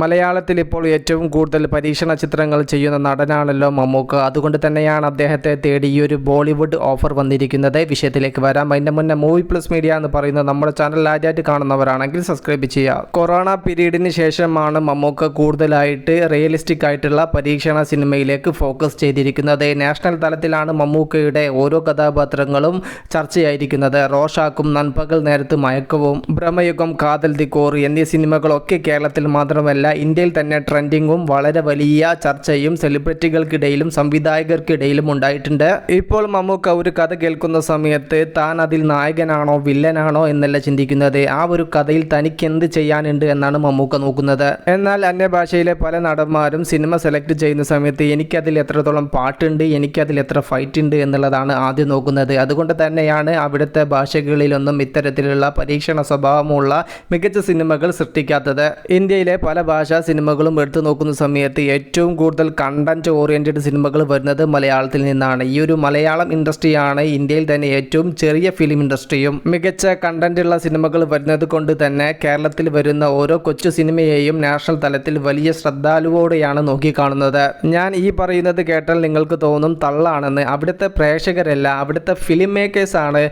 മലയാളത്തിൽ ഇപ്പോൾ ഏറ്റവും കൂടുതൽ പരീക്ഷണ ചിത്രങ്ങൾ ചെയ്യുന്ന നടനാണല്ലോ മമ്മൂക്ക. അതുകൊണ്ട് തന്നെയാണ് അദ്ദേഹത്തെ തേടി ഈ ഒരു ബോളിവുഡ് ഓഫർ വന്നിരിക്കുന്നത്. വിഷയത്തിലേക്ക് വരാം. അതിന്റെ മുന്നേ മൂവി പ്ലസ് മീഡിയ എന്ന് പറയുന്നത് നമ്മുടെ ചാനൽ ആദ്യമായിട്ട് കാണുന്നവരാണെങ്കിൽ സബ്സ്ക്രൈബ് ചെയ്യുക. കൊറോണ പീരീഡിന് ശേഷമാണ് മമ്മൂക്ക കൂടുതലായിട്ട് റിയലിസ്റ്റിക് ആയിട്ടുള്ള പരീക്ഷണ സിനിമയിലേക്ക് ഫോക്കസ് ചെയ്തിരിക്കുന്നത്. നാഷണൽ തലത്തിലാണ് മമ്മൂക്കയുടെ ഓരോ കഥാപാത്രങ്ങളും ചർച്ചയായിരിക്കുന്നത്. റോഷാക്കും നൻപകൽ നേരത്ത് മയക്കവും ബ്രഹ്മയുഗം കാതൽ ദിക്കോർ കോർ എന്നീ സിനിമകളൊക്കെ കേരളത്തിൽ മാത്രമല്ല ഇന്ത്യയിൽ തന്നെ ട്രെൻഡിങ്ങും വളരെ വലിയ ചർച്ചയും സെലിബ്രിറ്റികൾക്കിടയിലും സംവിധായകർക്കിടയിലും ഉണ്ടായിട്ടുണ്ട്. ഇപ്പോൾ മമ്മൂക്ക ഒരു കഥ കേൾക്കുന്ന സമയത്ത് താൻ അതിൽ നായകനാണോ വില്ലനാണോ എന്നല്ല ചിന്തിക്കുന്നത്. ആ ഒരു കഥയിൽ തനിക്ക് എന്ത് ചെയ്യാനുണ്ട് എന്നാണ് മമ്മൂക്ക നോക്കുന്നത്. എന്നാൽ അന്യഭാഷയിലെ പല നടന്മാരും സിനിമ സെലക്ട് ചെയ്യുന്ന സമയത്ത് എനിക്കതിൽ എത്രത്തോളം പാട്ടുണ്ട് എനിക്കതിൽ എത്ര ഫൈറ്റ് ഉണ്ട് എന്നുള്ളതാണ് ആദ്യം നോക്കുന്നത്. അതുകൊണ്ട് തന്നെയാണ് അവിടുത്തെ ഭാഷകളിലൊന്നും ഇത്തരത്തിലുള്ള പരീക്ഷണ സ്വഭാവമുള്ള മികച്ച സിനിമകൾ സൃഷ്ടിക്കാത്തത്. ഇന്ത്യയിലെ പല ഭാഷാ സിനിമകളും എടുത്തു നോക്കുന്ന സമയത്ത് ഏറ്റവും കൂടുതൽ കണ്ടന്റ് ഓറിയന്റഡ് സിനിമകൾ വരുന്നത് മലയാളത്തിൽ നിന്നാണ്. ഈ ഒരു മലയാളം ഇൻഡസ്ട്രിയാണ് ഇന്ത്യയിൽ തന്നെ ഏറ്റവും ചെറിയ ഫിലിം ഇൻഡസ്ട്രിയും മികച്ച കണ്ടന്റ് ഉള്ള സിനിമകൾ വരുന്നത് കൊണ്ട് തന്നെ കേരളത്തിൽ വരുന്ന ഓരോ കൊച്ചു സിനിമയെയും നാഷണൽ തലത്തിൽ വലിയ ശ്രദ്ധാലുവോടെയാണ് നോക്കിക്കാണുന്നത്. ഞാൻ ഈ പറയുന്നത് കേട്ടാൽ നിങ്ങൾക്ക് തോന്നും തള്ളാണെന്ന്. അവിടുത്തെ പ്രേക്ഷകരല്ല അവിടുത്തെ ഫിലിം മേക്കേഴ്സാണ്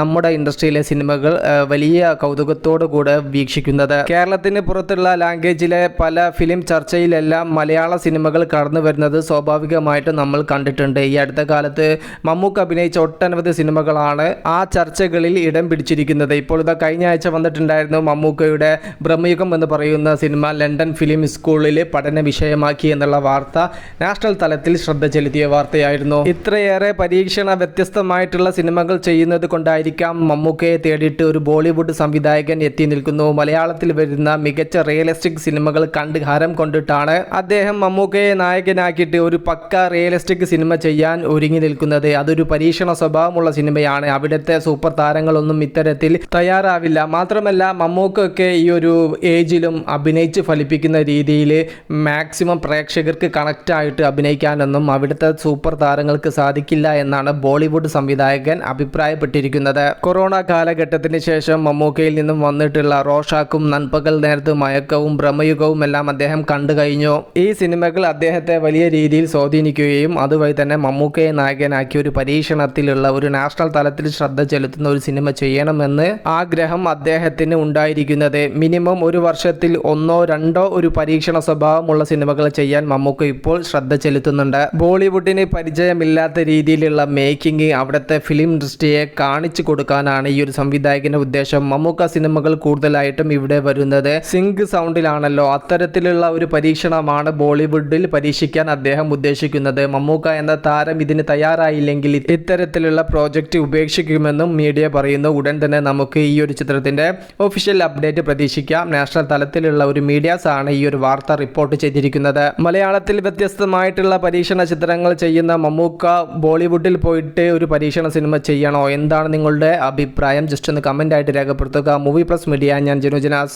നമ്മുടെ ഇൻഡസ്ട്രിയിലെ സിനിമകൾ വലിയ കൗതുകത്തോടു കൂടെ വീക്ഷിക്കുന്നത്. കേരളത്തിന് പുറത്തുള്ള ലാംഗ്വേജിലെ പല ഫിലിം ചർച്ചയിലെല്ലാം മലയാള സിനിമകൾ കടന്നു വരുന്നത് സ്വാഭാവികമായിട്ട് നമ്മൾ കണ്ടിട്ടുണ്ട്. ഈ അടുത്ത കാലത്ത് മമ്മൂക്ക് അഭിനയിച്ച ഒട്ടനവധി സിനിമകളാണ് ആ ചർച്ചകളിൽ ഇടം പിടിച്ചിരിക്കുന്നത്. ഇപ്പോൾ ഇതാ കഴിഞ്ഞ ആഴ്ച വന്നിട്ടുണ്ടായിരുന്നു മമ്മൂക്കയുടെ ബ്രഹ്മയുഗം എന്ന് പറയുന്ന സിനിമ ലണ്ടൻ ഫിലിം സ്കൂളിൽ പഠന വിഷയമാക്കി എന്നുള്ള വാർത്ത നാഷണൽ തലത്തിൽ ശ്രദ്ധ ചെലുത്തിയ വാർത്തയായിരുന്നു. ഇത്രയേറെ പരീക്ഷണ വ്യത്യസ്തമായിട്ടുള്ള സിനിമകൾ ചെയ്യുന്നത് കൊണ്ടായിരിക്കാം മമ്മൂക്കയെ തേടിയിട്ട് ഒരു ബോളിവുഡ് സംവിധായകൻ എത്തി നിൽക്കുന്നു. മലയാളത്തിൽ വരുന്ന മികച്ച റിയലിസ്റ്റിക് സിനിമകൾ കണ്ട് ഹരം കൊണ്ടിട്ടാണ് അദ്ദേഹം മമ്മൂക്കയെ നായകനാക്കിയിട്ട് ഒരു പക്ക റിയലിസ്റ്റിക് സിനിമ ചെയ്യാൻ ഒരുങ്ങി നിൽക്കുന്നത്. അതൊരു പരീക്ഷണ സ്വഭാവമുള്ള സിനിമയാണ്. അവിടുത്തെ സൂപ്പർ താരങ്ങളൊന്നും ഇത്തരത്തിൽ തയ്യാറാവില്ല. മാത്രമല്ല മമ്മൂക്കൊക്കെ ഈ ഒരു ഏജിലും അഭിനയിച്ച് ഫലിപ്പിക്കുന്ന രീതിയിൽ മാക്സിമം പ്രേക്ഷകർക്ക് കണക്റ്റ് ആയിട്ട് അഭിനയിക്കാനൊന്നും അവിടുത്തെ സൂപ്പർ താരങ്ങൾക്ക് സാധിക്കില്ല എന്നാണ് ബോളിവുഡ് സംവിധായകൻ അഭിപ്രായപ്പെട്ടിരിക്കുന്നത്. കൊറോണ കാലഘട്ടത്തിന് ശേഷം മമ്മൂക്കയിൽ നിന്നും വന്നിട്ടുള്ള റോഷാക്കും നൻപകൽ നേരത്ത് മയക്കവും ഭ്രമയുഗവും എല്ലാം അദ്ദേഹം കണ്ടു കഴിഞ്ഞു. ഈ സിനിമകൾ അദ്ദേഹത്തെ വലിയ രീതിയിൽ സ്വാധീനിക്കുകയും അതുവഴി തന്നെ മമ്മൂക്കയെ നായകനാക്കി ഒരു പരീക്ഷണത്തിലുള്ള ഒരു നാഷണൽ തലത്തിൽ ശ്രദ്ധ ചെലുത്തുന്ന ഒരു സിനിമ ചെയ്യണമെന്ന് ആഗ്രഹം അദ്ദേഹത്തിന് ഉണ്ടായിരിക്കുന്നത്. മിനിമം ഒരു വർഷത്തിൽ ഒന്നോ രണ്ടോ ഒരു പരീക്ഷണ സ്വഭാവമുള്ള സിനിമകൾ ചെയ്യാൻ മമ്മൂക്ക ഇപ്പോൾ ശ്രദ്ധ ചെലുത്തുന്നുണ്ട്. ബോളിവുഡിന് പരിചയമില്ലാത്ത രീതിയിലുള്ള മേക്കിംഗ് അവിടുത്തെ ഫിലിം ഇൻഡസ്ട്രിയെ കാണിച്ചു കൊടുക്കാനാണ് ഈ ഒരു സംവിധായകന്റെ ഉദ്ദേശം. മമ്മൂക്ക സിനിമകൾ കൂടുതലായിട്ടും ഇവിടെ വരുന്നത് സിങ്ക് സൗണ്ടിലാണല്ലോ. അത്തരത്തിലുള്ള ഒരു പരീക്ഷണമാണ് ബോളിവുഡിൽ പരീക്ഷിക്കാൻ അദ്ദേഹം ഉദ്ദേശിക്കുന്നത്. മമ്മൂക്ക എന്ന താരം ഇതിന് തയ്യാറായില്ലെങ്കിൽ ഇത്തരത്തിലുള്ള പ്രോജക്റ്റ് ഉപേക്ഷിക്കുമെന്നും മീഡിയ പറയുന്നു. ഉടൻ തന്നെ നമുക്ക് ഈ ഒരു ചിത്രത്തിന്റെ ഒഫീഷ്യൽ അപ്ഡേറ്റ് പ്രതീക്ഷിക്കാം. നാഷണൽ തലത്തിലുള്ള ഒരു മീഡിയാസ് ആണ് ഈ ഒരു വാർത്ത റിപ്പോർട്ട് ചെയ്തിരിക്കുന്നത്. മലയാളത്തിൽ വ്യത്യസ്തമായിട്ടുള്ള പരീക്ഷണ ചിത്രങ്ങൾ ചെയ്യുന്ന മമ്മൂക്ക ബോളിവുഡിൽ പോയിട്ട് ഒരു പരീക്ഷണ സിനിമ ചെയ്യണോ? എന്താണ് നിങ്ങളുടെ അഭിപ്രായം? ജസ്റ്റ് ഒന്ന് കമന്റ് ആയിട്ട് രേഖപ്പെടുത്തുക. മൂവി പ്ലസ് മീഡിയ ഞാൻ ജനുജനാസ്